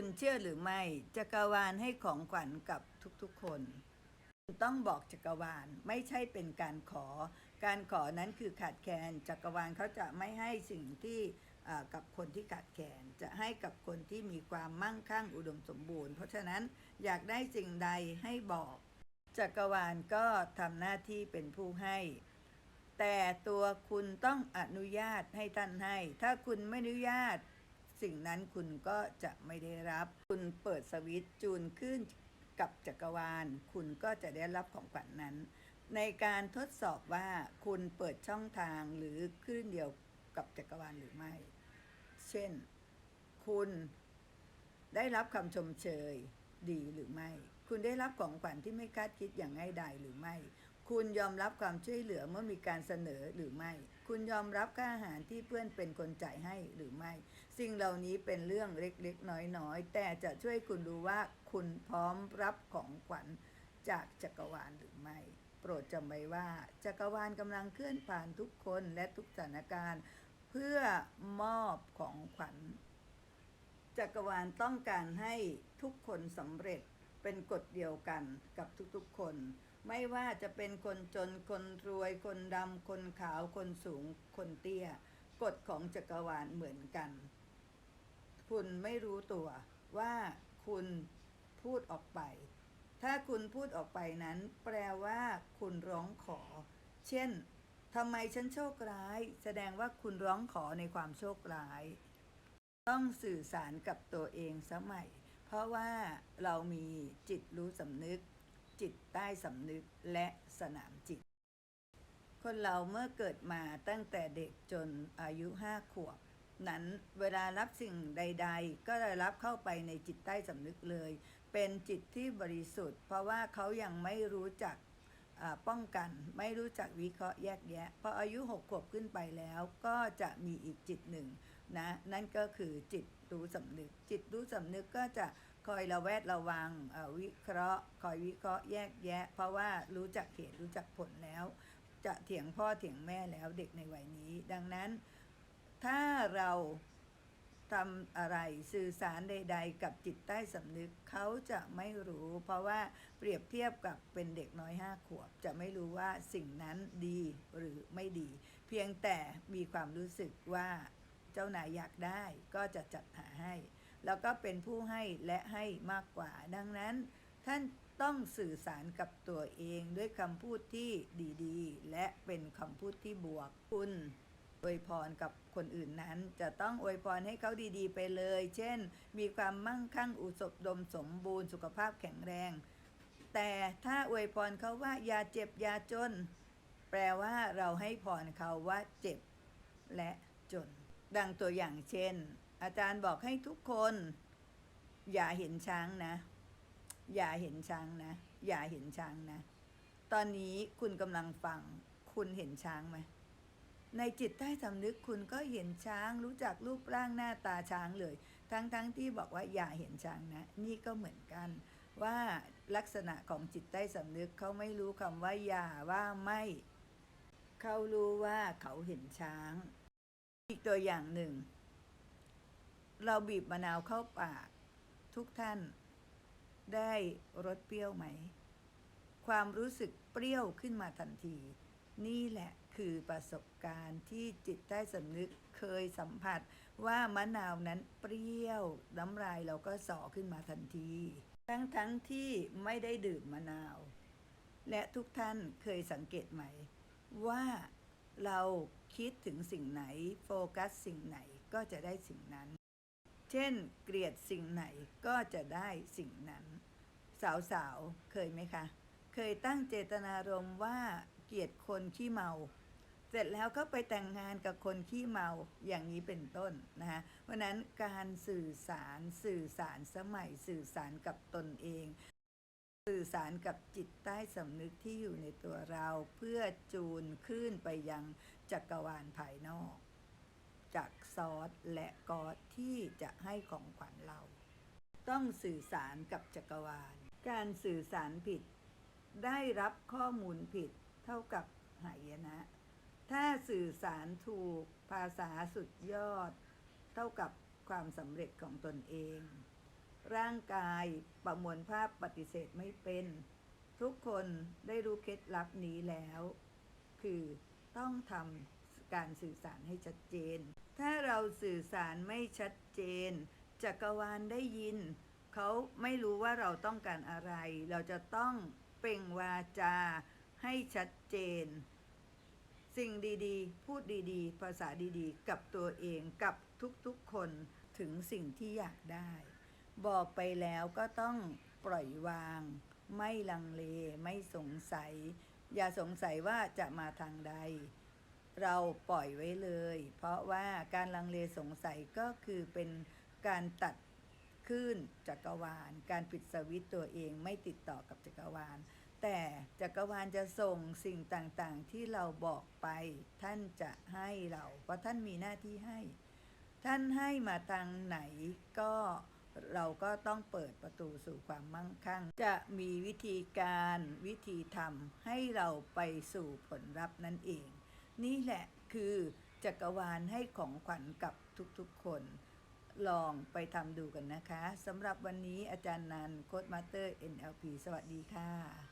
คุณเชื่อหรือไม่จักรวาลให้ของขวัญกับทุกๆคนคุณต้องบอกจักรวาลไม่ใช่เป็นการขอ การขอนั้นคือขาดแคลนจักรวาลเขาจะไม่ให้สิ่งที่กับคนที่ขาดแคลนจะให้กับคนที่มีความมั่งคั่งอุดมสมบูรณ์ เพราะฉะนั้นอยากได้สิ่งใดให้บอก จักรวาลก็ทำหน้าที่เป็นผู้ให้ แต่ตัวคุณต้องอนุญาตให้ท่านให้ ถ้าคุณไม่อนุญาต สิ่งนั้นคุณก็จะไม่ได้รับ คุณเปิดสวิตช์จูนขึ้นกับจักรวาล คุณก็จะได้รับของขวัญนนั้น ในการทดสอบว่าคุณเปิดช่องทางหรือคลื่นเดียวกับจักรวาลหรือไม่ เช่น คุณได้รับคำชมเชยดีหรือไม่ คุณได้รับของขวัญที่ไม่คาดคิดอย่างง่ายดายหรือไม่ คุณยอมรับความช่วยเหลือเมื่อมีการเสนอหรือไม่ คุณยอมรับค่าอาหารที่เพื่อนเป็นคนจ่ายให้หรือไม่ สิ่งเหล่านี้เป็นเรื่องเล็กๆ น้อยๆ แต่จะช่วยคุณรู้ว่าคุณพร้อมรับของขวัญจากจักรวาลหรือไม่ โปรดจำไว้ว่า จักรวาลกำลังเคลื่อนผ่านทุกคนและทุกสถานการณ์ เพื่อมอบของขวัญ จักรวาลต้องการให้ทุกคนสำเร็จเป็นกฎเดียวกันกับทุกๆคน ไม่ว่าจะเป็นคนจนคนรวย คนดำคนขาวคนสูงคนเตี้ยกฎของจักรวาลเหมือนกัน คุณไม่รู้ตัวว่าคุณพูดออกไป ถ้าคุณพูดออกไปนั้น แปลว่าคุณร้องขอ เช่นทำไมฉันโชคร้าย แสดงว่าคุณร้องขอในความโชคร้าย ต้องสื่อสารกับตัวเองสมัย เพราะว่าเรามีจิตรู้สำนึก จิตใต้สำนึกและสนามจิต คนเราเมื่อเกิดมาตั้งแต่เด็กจนอายุห้าขวบ นั้นเวลารับสิ่งใด ๆ ก็ได้รับเข้าไปในจิตใต้สำนึกเลย เป็นจิตที่บริสุทธิ์ เพราะว่าเขายังไม่รู้จักป้องกัน ไม่รู้จักวิเคราะห์แยกแยะพออายุหกขวบขึ้นไปแล้ว ก็จะมีอีกจิตหนึ่งนะนั่นก็คือจิตรู้สำนึก จิตรู้สำนึกก็จะคอยระแวดระวังวิเคราะห์ คอยวิเคราะห์แยกแยะ เพราะว่ารู้จักเหตุรู้จักผลแล้ว จะเถียงพ่อเถียงแม่แล้วเด็กในวัยนี้ ดังนั้น ถ้าเราทำอะไรสื่อสารใด ๆ กับจิตใต้สำนึกเขาจะไม่รู้ เพราะว่าเปรียบเทียบกับเป็นเด็กน้อยห้าขวบ จะไม่รู้ว่าสิ่งนั้นดีหรือไม่ดี เพียงแต่มีความรู้สึกว่าเจ้านายอยากได้ก็จะจัดหาให้ แล้วก็เป็นผู้ให้และให้มากกว่า ดังนั้น ท่านต้องสื่อสารกับตัวเองด้วยคำพูดที่ดีๆ และเป็นคำพูดที่บวกคุณ อวยพรกับคนอื่นนั้น จะต้องอวยพรให้เขาดีๆ ไปเลย เช่น มีความมั่งคั่งอุดมสมบูรณ์สุขภาพแข็งแรง แต่ถ้าอวยพรเขาว่าอย่าเจ็บอย่าจน แปลว่าเราให้พรเขาว่าเจ็บและจน ดังตัวอย่างเช่น อาจารย์บอกให้ทุกคน อย่าเห็นช้างนะ อย่าเห็นช้างนะ อย่าเห็นช้างนะ ตอนนี้คุณกำลังฟัง คุณเห็นช้างไหม ในจิตใต้สำนึกคุณก็เห็นช้างรู้จักรูปร่างหน้าตาช้างเลย ทั้งๆทที่บอกว่าอย่าเห็นช้างนะ นี่ก็เหมือนกัน ว่าลักษณะของจิตใต้สำนึกเขาไม่รู้คำว่าอย่าว่าไม่เขารู้ว่าเขาเห็นช้าง อีกตัวอย่างหนึ่ง เราบีบมะนาวเข้าปาก ทุกท่านได้รสเปรี้ยวไหม ความรู้สึกเปรี้ยวขึ้นมาทันที นี่แหละ คือประสบการณ์ที่จิตใต้สำนึกเคยสัมผัส ว่ามะนาวนั้นเปรี้ยวน้ำลายเราก็สอขึ้นมาทันที ทั้งทั้งที่ไม่ได้ดื่มมะนาว และทุกท่านเคยสังเกตไหม ว่าเราคิดถึงสิ่งไหนโฟกัสสิ่งไหนก็จะได้สิ่งนั้น เช่น เกลียดสิ่งไหนก็จะได้สิ่งนั้น สาวๆ เคยไหมคะ เคยตั้งเจตนารมณ์ว่าเกลียดคนขี้เมา เสร็จแล้วก็ไปแต่งงานกับคนขี้เมาอย่างนี้เป็นต้นนะคะเพราะนั้นการสื่อสารสื่อสารสมัยสื่อสารกับตนเอง สื่อสารกับจิตใต้สำนึกที่อยู่ในตัวเราเพื่อจูนคลื่นไปยังจักรวาลภายนอก จากซอสและกอดที่จะให้ของขวัญเรา ต้องสื่อสารกับจักรวาล การสื่อสารผิด ได้รับข้อมูลผิดเท่ากับหายนะ ถ้าสื่อสารถูกภาษาสุดยอด เท่ากับความสำเร็จของตนเอง ร่างกายประมวลภาพปฏิเสธไม่เป็น ทุกคนได้รู้เคล็ดลับนี้แล้ว คือต้องทำการสื่อสารให้ชัดเจน ถ้าเราสื่อสารไม่ชัดเจน จักรวาลได้ยิน เขาไม่รู้ว่าเราต้องการอะไร เราจะต้องเปล่งวาจาให้ชัดเจน สิ่งดีๆ พูดดีๆ ภาษาดีๆ กับตัวเองกับทุกๆคนถึงสิ่งที่อยากได้ บอกไปแล้วก็ต้องปล่อยวาง ไม่ลังเล ไม่สงสัย อย่าสงสัยว่าจะมาทางใด เราปล่อยไว้เลย เพราะว่าการลังเลสงสัยก็คือเป็นการตัดคลื่นจักรวาล การปิดสวิตตัวเองไม่ติดต่อกับจักรวาล แต่จักรวาลจะส่งสิ่งต่างๆ ที่เราบอกไป ท่านจะให้เรา เพราะท่านมีหน้าที่ให้ ท่านให้มาทางไหนก็เราก็ต้องเปิดประตูสู่ความมั่งคั่ง จะมีวิธีการวิธีทำให้เราไปสู่ผลลัพธ์นั่นเอง นี่แหละคือจักรวาลให้ของขวัญกับทุกๆคน ลองไปทำดูกันนะคะสำหรับวันนี้อาจารย์นันโค้ดมาสเตอร์ NLP สวัสดีค่ะ